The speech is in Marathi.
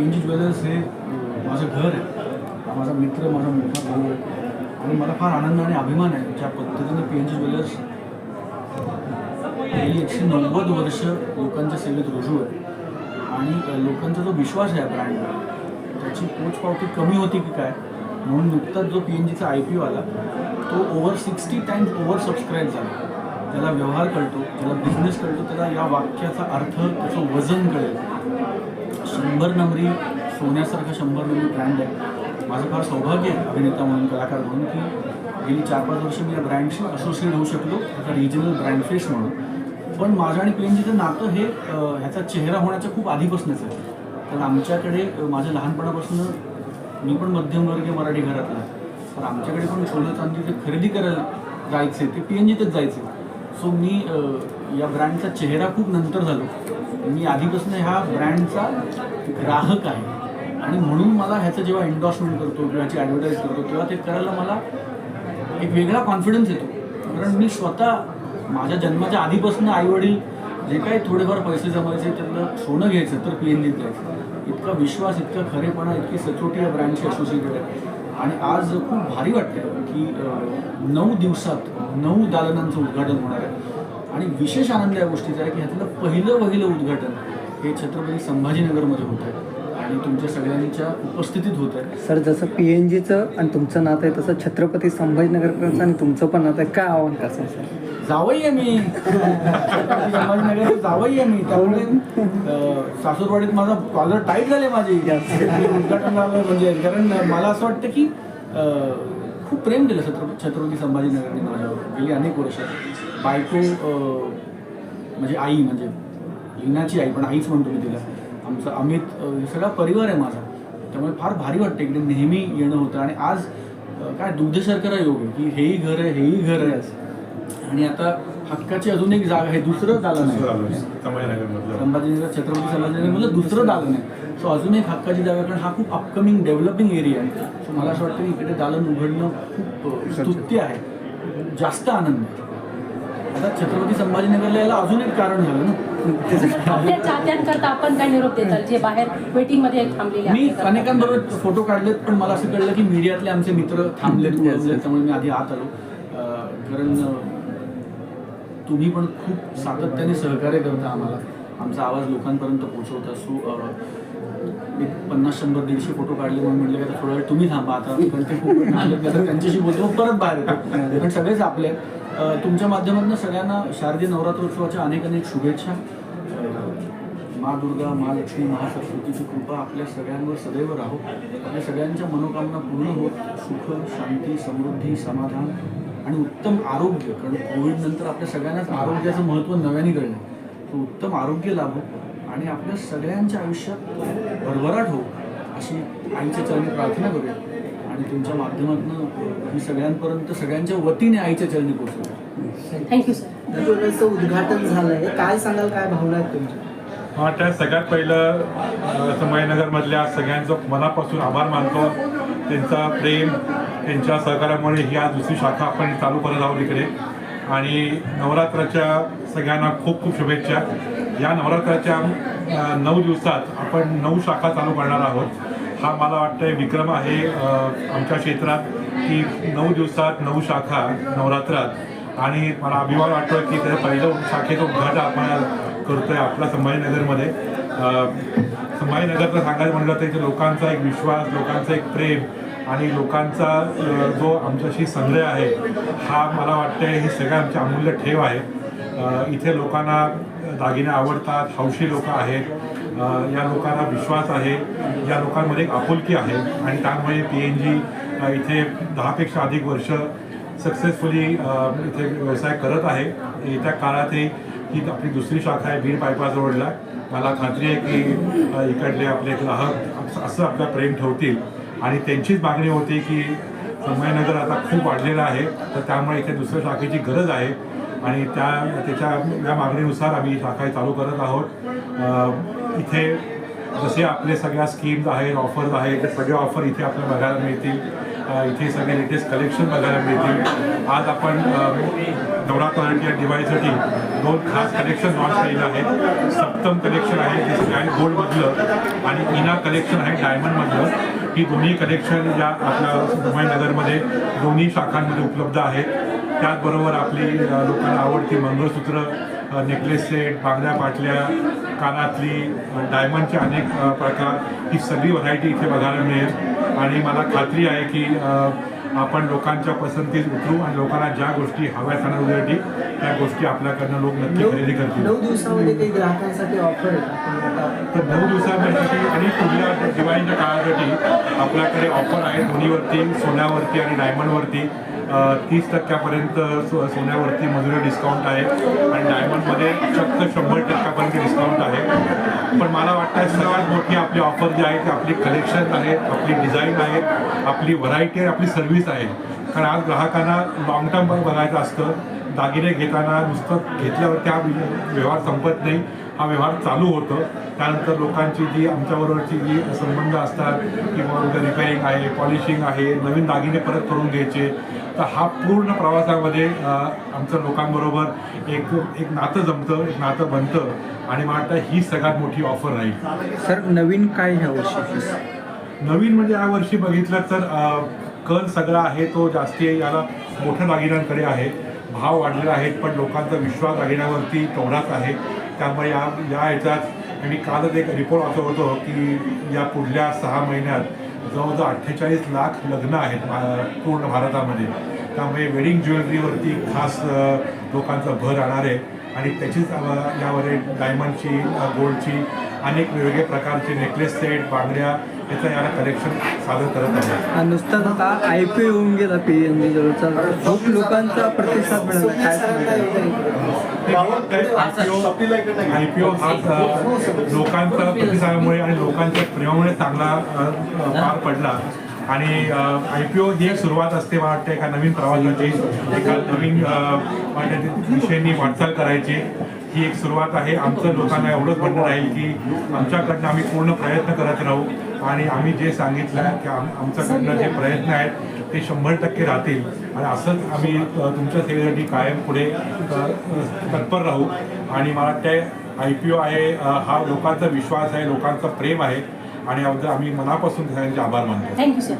पी एन जी ज्वेलर्स हे माझं घर आहे. माझा मित्र माझा मोठा भाऊ आहे. आणि मला फार आनंद आणि अभिमान आहे ज्या पद्धतीनं पी एन जी ज्वेलर्स गेली एकशे नव्वद वर्ष लोकांच्या सेवेत रुजू आहे आणि लोकांचा जो विश्वास आहे ब्रँडवर त्याची पोचपावती कमी होती की काय? म्हणून नुकताच जो पी एन जीचा आय पी ओ आला तो over sixty times over subscribe झाला. त्याला व्यवहार कळतो त्याला बिझनेस कळतो त्याला या वाक्याचा अर्थ त्याचं वजन कळेल. शंभर नंबरी सोन्यासारखा शंभर नंबरी ब्रँड आहे. माझं फार सौभाग्य आहे अभिनेता म्हणून कलाकार म्हणून की गेली चार पाच वर्ष मी या ब्रँडशी असोसिएट होऊ शकलो एका रिजनल ब्रँड फेस म्हणून. पण माझं आणि पी एन जीचं नातं हे ह्याचा चेहरा होण्याच्या खूप आधीपासूनच आहे. कारण आमच्याकडे माझ्या लहानपणापासून मी पण मध्यमवर्गीय मराठी घरातला तर आमच्याकडे पण सोनं चांदी जे खरेदी करायला जायचे ते पी एन जीतच जायचे. सो मी या ब्रँडचा चेहरा खूप नंतर झालो. मी आधीपासून ह्या ब्रँडचा ग्राहक आहे. आणि म्हणून मला ह्याचं जेव्हा एन्डॉर्समेंट करतो किंवा ह्याची ॲडव्हर्टाईज करतो तेव्हा ते करायला मला एक वेगळा कॉन्फिडन्स येतो. कारण मी स्वतः माझ्या जन्माच्या आधीपासून आईवडील जे काही थोडेफार पैसे जमायचे त्यांना सोनं घ्यायचं तर पी एन द्यायचं इतका विश्वास इतका खरेपणा इतकी सचोटी या ब्रँडशी असोसिएटेड आहे. आणि आज खूप भारी वाटतं की नऊ दिवसात नऊ दालनांचं उद्घाटन होणार आहे. आणि विशेष आनंद या गोष्टीचा आहे की ह्यातलं पहिलं पहिलं उद्घाटन हे छत्रपती संभाजीनगरमध्ये होत आहे. आणि तुमच्या सगळ्यांच्या उपस्थितीत होत आहे. सर जसं पी एन जीचं आणि तुमचं नातं आहे तसं छत्रपती संभाजीनगरचं आणि तुमचं पण नातं आहे. काय आव्हान कसं सर? जावई आहे मी. संभाजीनगर जावई आहे मी. त्यामुळे सासूरवाडीत माझा कॉलर टाईट झाले माझे. उद्घाटन झालं म्हणजे कारण मला असं वाटतं की खूप प्रेम दिलं छत्रपती छत्रपती संभाजीनगरने माझ्यावर. गेली अनेक वर्ष. बायको म्हणजे आई म्हणजे लिनाची आई पण आईच म्हणतो मी तिला. आमचा अमित सगळा परिवार आहे माझा. त्यामुळे फार भारी वाटतं. इकडे नेहमी येणं होतं. आणि आज काय दुग्ध शर्करा योग आहे की हेही घर आहे हेही घर आहे आणि आता हक्काची अजून एक जागा आहे दुसरं दालन आहे. संभाजीनगरमधलं. संभाजीनगर छत्रपती संभाजीनगरमधलं दुसरं दालन आहे सो अजून एक हक्काची जागा कारण हा खूप अपकमिंग डेव्हलपिंग एरिया आहे. सो मला असं वाटतं की इकडे दालन उघडणं खूप स्तुत्य आहे. जास्त आनंद आहे. आता छत्रपती संभाजीनगरला यायला अजून एक कारण झालं ना. आपल्या चाहत्यांकरता आपण काय निरोप देताल? जे बाहेर वेटिंगमध्ये थांबलेले मी? अनेकांबरोबर फोटो काढलेत पण मला असं कळलं की मीडियातले आमचे मित्र थांबलेत. त्यामुळे मी आधी आत आलो. कारण तुम्ही पण खूप सातत्याने सहकार्य करता आम्हाला. आमचा आवाज लोकांपर्यंत पोहोचवता. सो एक पन्नास शंभर दीडशे फोटो काढले म्हणून म्हटलं की आता थोडा वेळ तुम्ही थांबा. आता पण ते खूप तर त्यांच्याशी बोलतो परत बाहेर येतो. पण सगळेच आपले तुमच्या माध्यमातून सगळ्यांना शारदीय नवरात्रोत्सवाच्या अनेक अनेक शुभेच्छा. मा दुर्गा मा लक्ष्मी महासरस्वतीची कृपा आपल्या सगळ्यांवर सदैव राहो. आपल्या सगळ्यांच्या मनोकामना पूर्ण होत. सुख शांती समृद्धी समाधान. आणि उत्तम आरोग्य कारण कोविड नंतर आपल्या सगळ्यांनाच आरोग्याचं महत्त्व नव्याने कळलं. तर उत्तम आरोग्य लाभो आणि आपल्या सगळ्यांच्या आयुष्यात भरभराट हो अशी आईच्या चरणी प्रार्थना करूया. आणि तुमच्या माध्यमातून ही सगळ्यांपर्यंत सगळ्यांच्या वतीने आईच्या चरणी पोहोचवूया थँक्यू सर उद्घाटन झालंय. काय सांगाल काय भावना आहेत तुमच्या? हा त्या सगळ्यात पहिलं संभाजीनगरमधल्या सगळ्यांचं मनापासून आभार मानतो. त्यांचा प्रेम त्यांच्या सहकार्यामुळे ही आज दुसरी शाखा आपण चालू करत आहोत इकडे. आणि नवरात्राच्या सगळ्यांना खूप खूप शुभेच्छा. या नवरात्राच्या नऊ दिवसात आपण नऊ शाखा चालू करणार आहोत. हा मला वाटतं विक्रम आहे आमच्या क्षेत्रात की नऊ दिवसात नऊ शाखा नवरात्रात. आणि मला अभिमान वाटतो की त्या पहिलं शाखेचं उद्घाटन आपण करतोय आपल्या संभाजीनगरमध्ये. संभाजीनगरचं सांगायचं म्हटलं तर लोकांचा एक विश्वास लोकांचं एक प्रेम आणि लोकांचा जो आमच्याशी संग्रह आहे हा मला वाटतं हे सगळं आमची अमूल्य ठेव आहे. इथे लोकांना दागिने आवडतात हौशी लोक आहेत या लोकांना विश्वास आहे या लोकांमध्ये एक आपुलकी आहे आणि त्यामुळे पी एन जी इथे दहापेक्षा अधिक वर्ष सक्सेसफुली इथे व्यवसाय करत आहे. येत्या काळातही ही आपली दुसरी शाखा आहे बीड बायपास रोडला मला खात्री आहे की इकडले आपले ग्राहक असं- असं आपलं प्रेम ठेवतील. आणि त्यांचीच मागणी होती की संभाजीनगर आता खूप वाढलेलं आहे तर त्यामुळे इथे दुसऱ्या शाखेची गरज आहे. आणि त्या त्याच्या या मागणीनुसार आम्ही शाखा चालू करत आहोत. इथे जसे आपले सगळ्या स्कीम्स आहेत ऑफर्स आहेत ते सगळे ऑफर इथे आपल्याला बघायला मिळतील. इथे सगळे लेटेस्ट कलेक्शन बघायला मिळतील. आज आपण अ, नवरात्र या दिवाळीसाठी दोन खास कलेक्शन लॉन्च केलेलं आहे सप्तम कलेक्शन आहे जे स्टँड गोल्डमधलं आणि इना कलेक्शन आहे डायमंडमधलं ही दोन्ही कलेक्शन या आपल्या मुंबईनगरमध्ये दोन्ही शाखांमध्ये उपलब्ध आहेत. त्याचबरोबर आपली लोकांना आवडती मंगळसूत्र नेकलेस सेट बांगड्या पाटल्या कानातली डायमंडचे अनेक प्रकार. ही सगळी व्हरायटी इथे बघायला मिळेल. आणि मला खात्री आहे की आपण लोकांच्या पसंतीत उतरू आणि लोकांना ज्या गोष्टी हव्या सणासाठी त्या गोष्टी आपल्याकडनं लोक नक्की खरेदी करतील. नऊ दिवसामध्ये काही ग्राहकांसाठी ऑफर तर नऊ दिवसासाठी आणि पुढल्या दिवाळीच्या काळासाठी आपल्याकडे ऑफर आहे दोन्हीवरती सोन्यावरती आणि डायमंडवरती तीस टक्क्यापर्यंत सो सोन्यावरती मजुरी डिस्काउंट आहे. आणि डायमंडमध्ये चक्क शंभर टक्क्यापर्यंत डिस्काउंट आहे. पण मला वाटतं सगळ्यात मोठी आपली ऑफर जी आहे ती आपली कलेक्शन आहेत आपली डिझाईन आहे आपली व्हरायटी आहे आपली सर्व्हिस आहे. कारण आज ग्राहकांना लॉंग टर्म बघायचं असतं. दागिने घेताना नुसतं घेतल्यावर त्या व्यवहार संपत नाही. हा व्यवहार चालू होतो. त्यानंतर लोकांची जी आमच्याबरोबरची जी संबंध असतात किंवा रिपेअरिंग आहे पॉलिशिंग आहे नवीन दागिने परत करून घ्यायचे. तर हा पूर्ण प्रवासामध्ये आमचं लोकांबरोबर एक एक नातं जमतं एक नातं बनतं आणि मला वाटतं ही सगळ्यात मोठी ऑफर राहील. सर नवीन काय ह्या वर्षी? नवीन म्हणजे यावर्षी बघितलं तर कल सगळा आहे तो जास्ती याला मोठ्या दागिन्यांकडे आहे. भाव वाढलेला आहेत पण लोकांचा विश्वास दागिन्यावरती तेवढाच आहे. त्यामुळे या या ह्याच्यात आणि कालच एक रिपोर्ट असं होतो की या पुढल्या सहा महिन्यात जवळजवळ अठ्ठेचाळीस लाख लग्न आहेत पूर्ण भारतामध्ये. त्यामुळे वेडिंग ज्वेलरीवरती खास लोकांचा भर राहणार आहे. आणि त्याचीच यावर डायमंडची गोल्डची अनेक वेगवेगळे प्रकारचे नेकलेस सेट बांगड्या याचं याला कलेक्शन सादर करत आहे. हा, नुसताच आता आय पी होऊन गेला पी एम जी जवळचा. खूप लोकांचा प्रतिसाद मिळाला. आय पी ओ हा लोकांच्या प्रतिसादामुळे आणि लोकांच्या प्रेमामुळे चांगला पार पडला. आणि आय पी ओ ही एक सुरुवात असते मला वाटतं एका नवीन प्रवासाची. एका नवीन विषयांनी म्हणजे वाटचाल करायची. ही एक सुरुवात आहे. आमचं लोकांना एवढंच म्हणणं राहील की आमच्याकडनं आम्ही पूर्ण प्रयत्न करत राहू. आणि आम्ही जे सांगितलं की आम आमच्याकडनं जे प्रयत्न आहेत ते शंभर टक्के राहतील. आणि असंच आम्ही तुमच्या सेवेसाठी कायम पुढे तत्पर राहू. आणि मला वाटतं आय पी ओ आहे हा लोकांचा विश्वास आहे लोकांचं प्रेम आहे. आणि याबद्दल आम्ही मनापासून त्यांचे आभार मानतो. Thank you sir